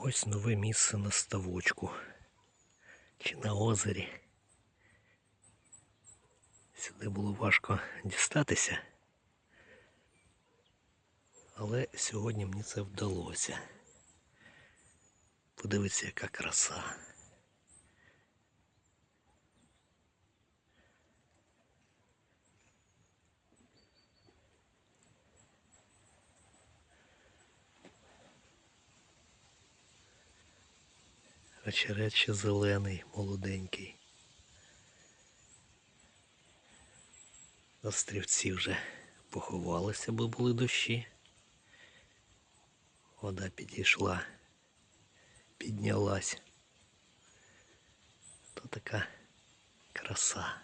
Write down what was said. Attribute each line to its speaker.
Speaker 1: Ось нове місце на ставочку. Чи на озері. Сюди було важко дістатися. Але сьогодні мені це вдалося. Подивіться, яка краса. Очерет зелений, молоденький. Острівці вже поховалися, бо були дощі. Вода підійшла, піднялась. То така краса.